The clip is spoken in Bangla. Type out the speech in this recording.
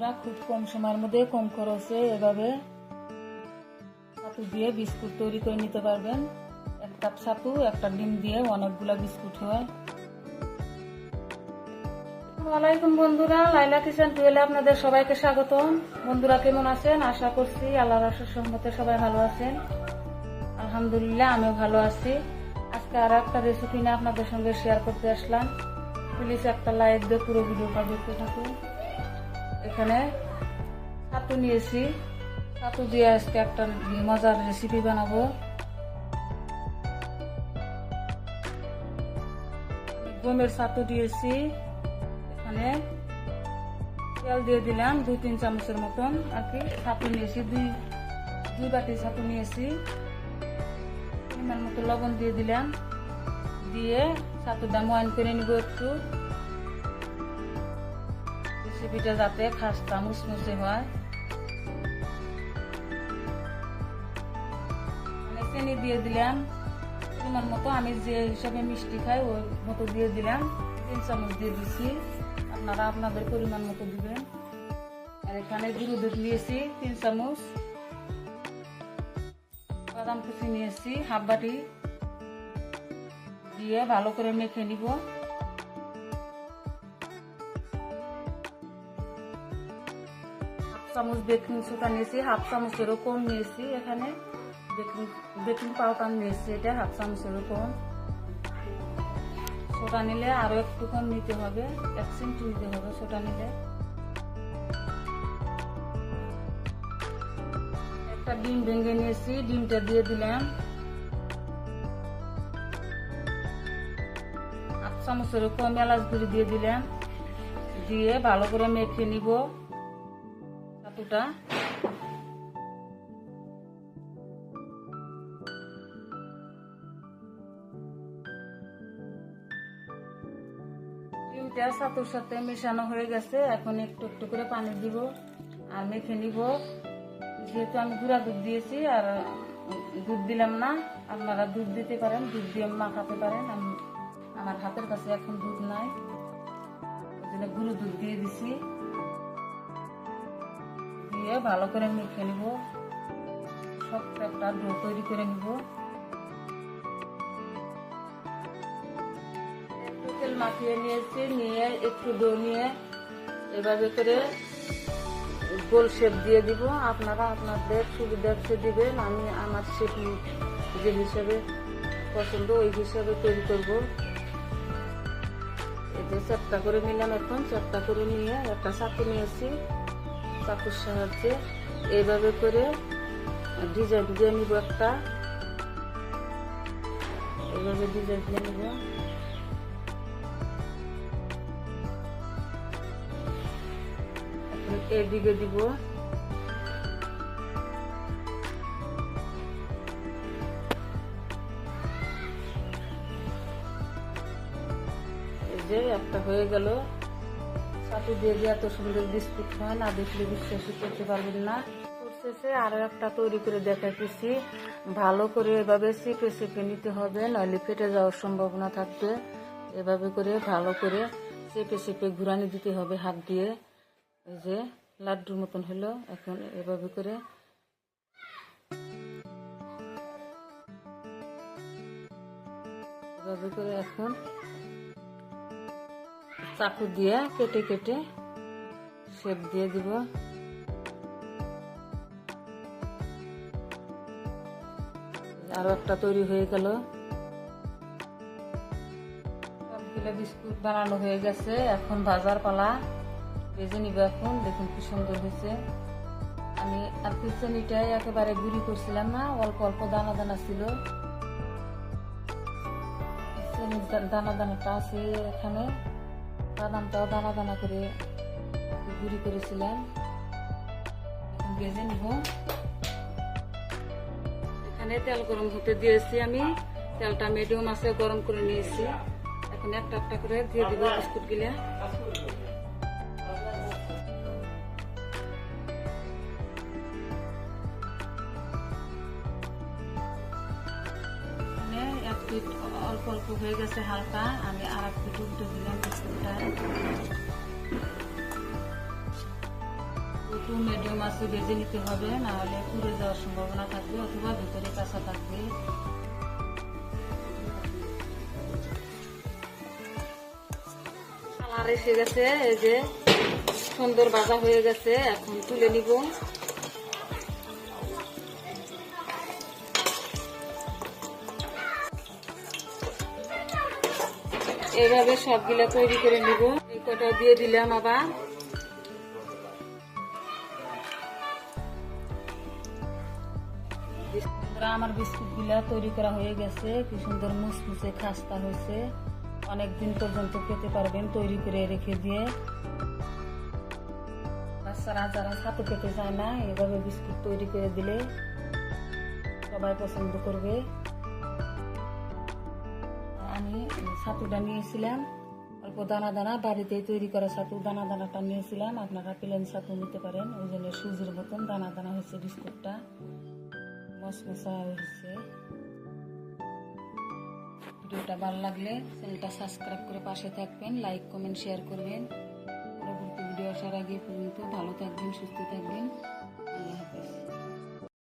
বন্ধুরা খুব কম সময়ের মধ্যে কম খরচে এভাবে ছাতু দিয়ে বিস্কুট তৈরি করে নিতে পারবেন। এক কাপ ছাতু, একটা ডিম দিয়ে অনেকগুলো বিস্কুট হয়। আসসালামাইকুম বন্ধুরা লাইলা কিচেন টুয়েলে আপনাদের সবাইকে স্বাগতম। বন্ধুরা কেমন আছেন? আশা করছি আল্লাহ আশার সহমতে সবাই ভালো আছেন। আলহামদুলিল্লাহ, আমিও ভালো আছি। আজকে আর একটা রেসিপি নিয়ে আপনাদের সঙ্গে শেয়ার করতে আসলাম। প্লিজ একটা লাইক দিয়ে পুরো ভিডিওটা দেখতে থাকুন। এখানে ছাতু নিয়েছি। ছাতু দিয়ে আজকে একটা মজার রেসিপি বানাবো। গমের ছাতু দিয়েছি। এখানে তেল দিয়ে দিলাম দুই, তিন চামচের মতন। আর কি, ছাতু নিয়েছি, দুই দুই বাটি ছাতু নিয়েছি। পরিমাণ মতো লবণ দিয়ে দিলাম। দিয়ে ছাতুটা ময়ন করে নিব একটু। রেসিপিটা যাতে খাস্তা মুসমুসে হয়। মানে চিনি দিয়ে দিলাম। পরিমাণ মতো আমি যে হিসাবে মিষ্টি খাই, ওই মতো দিয়ে দিলাম। তিন চামচ দিয়ে দিচ্ছি আপনারা আপনাদের পরিমাণ মতো দিবেন। আর এখানে গুঁড়ো দুধ নিয়েছি, তিন চামচ। বাদাম কুচি নিয়েছি, হাফ বাটি। দিয়ে ভালো করে মেখে নিব। চামচ বেকিং সোডা নিয়েছি, হাফ চামচেরও কম নিয়েছি এখানে। বেকিং বেকিং পাউডার নিয়েছি এটা, হাফ চামচেরও কম। সোডা নিলে আরও একটু কম নিতে হবে, এক চিমটি নিতে হবে সোডা নিলে। একটা ডিম ভেঙে নিয়েছি, ডিমটা দিয়ে দিলাম। আট চামচের কম এলাচ গুঁড়ি দিয়ে দিলাম। দিয়ে ভালো করে মেখে নিব। ছাতুটা ছাতুর সাথে মেশানো হয়ে গেছে। এখন একটু একটু করে পানি দিব আর মেখে নিব। যেহেতু আমি গুঁড়া দুধ দিয়েছি আর দুধ দিলাম না, আপনারা দুধ দিতে পারেন, দুধ দিয়ে মাখাতে পারেন। আমার হাতের কাছে এখন দুধ নাই। ওই জন্য দুধ দিয়ে দিছি। দিয়ে ভালো করে মেখে নিব। শক্ত একটা ডো তৈরি করে নিব। তেল মাখিয়ে নিয়েছি, নিয়ে একটু ডো নিয়ে এভাবে করে গোল শেপ দিয়ে দিব। আপনারা আপনাদের সুবিধার্থে দিবেন। আমি আমার শেপ যে হিসাবে পছন্দ, ওই হিসাবে তৈরি করব। এতে চারটা করে নিলাম এখন। চারটা করে নিয়ে একটা চাকু নিয়েছি। চাকুর সাহায্যে এইভাবে করে ডিজাইন দিয়ে নিব একটা। এইভাবে ডিজাইন দিয়ে নিব। এদিকে দিব যে একটা হয়ে গেল। ছাতু দিয়ে যে এত সুন্দর বিস্কুট হয় না দেখলে বিশ্বাসই করতে পারবেন না। শেষে আরও একটা তৈরি করে দেখাতেছি ভালো করে এভাবে চেপে চেপে নিতে হবে, নইলে ফেটে যাওয়ার সম্ভাবনা থাকবে। এভাবে করে ভালো করে চেপে চেপে ঘুরানি দিতে হবে হাত দিয়ে। এই যে লাড্ডুর মতন হলো, এখন এভাবে করে এভাবে করে এখন চাকু দিয়ে কেটে কেটে শেপ দিয়ে দিব। আরও একটা তৈরি হয়ে গেল। সবগুলো বিস্কুট বানানো হয়ে গেছে। এখন বাজার পালা। ভেজে নিব এখন। দেখুন কি সুন্দর হয়েছে। আমি আর চিনিটাই একেবারে গুঁড়ি করছিলাম না। অল্প অল্প দানা দানা ছিল। দানা দানাটা আছে এখানে। বাদামটাও দানা দানা করে গুঁড়ি করেছিলাম। ভেজে নিব। এখানে তেল গরম হতে দিয়েছি আমি। তেলটা মিডিয়াম আছে, গরম করে নিয়েছি। এখন একটা একটা করে দিয়ে দিব বিস্কুট গিলা এক অল্প অল্প হয়ে গেছে হালকা, আমি আর এক পিঠ দিলাম বিস্কুটটা। টু মিডিয়াম আছে ভেজে নিতে হবে, না হলে পুড়ে যাওয়ার সম্ভাবনা থাকবে, অথবা ভেতরে কাঁচা থাকবে। কালার এসে গেছে, এই যে সুন্দর ভাজা হয়ে গেছে, এখন তুলে নিব। এইভাবে সবগুলা তৈরি করে নিব। এই কটা দিয়ে দিলাম আবার। আমার বিস্কুটগুলা তৈরি করা হয়ে গেছে। কি সুন্দর মুসমুসে খাস্তা হয়েছে। অনেক দিন পর্যন্ত খেতে পারবেন তৈরি করে রেখে দিয়ে। বাচ্চারা যারা ছাতু খেতে চায় না, এভাবে বিস্কুট তৈরি করে দিলে সবাই পছন্দ করবে। ছাতুটা নিয়েছিলাম। অল্প দানা দানা, বাড়িতেই তৈরি করা ছাতু। দানা দানাটা নিয়েছিলাম। আপনারা প্লেন ছাতু নিতে পারেন। ওই জন্য সুজির মতন দানা দানা হয়েছে বিস্কুটটা। মশমশা হয়েছে। ভিডিওটা ভালো লাগলে চ্যানেলটা সাবস্ক্রাইব করে পাশে থাকবেন। লাইক, কমেন্ট, শেয়ার করবেন। পরবর্তী ভিডিও আসার আগে পর্যন্ত ভালো থাকবেন, সুস্থ থাকবেন।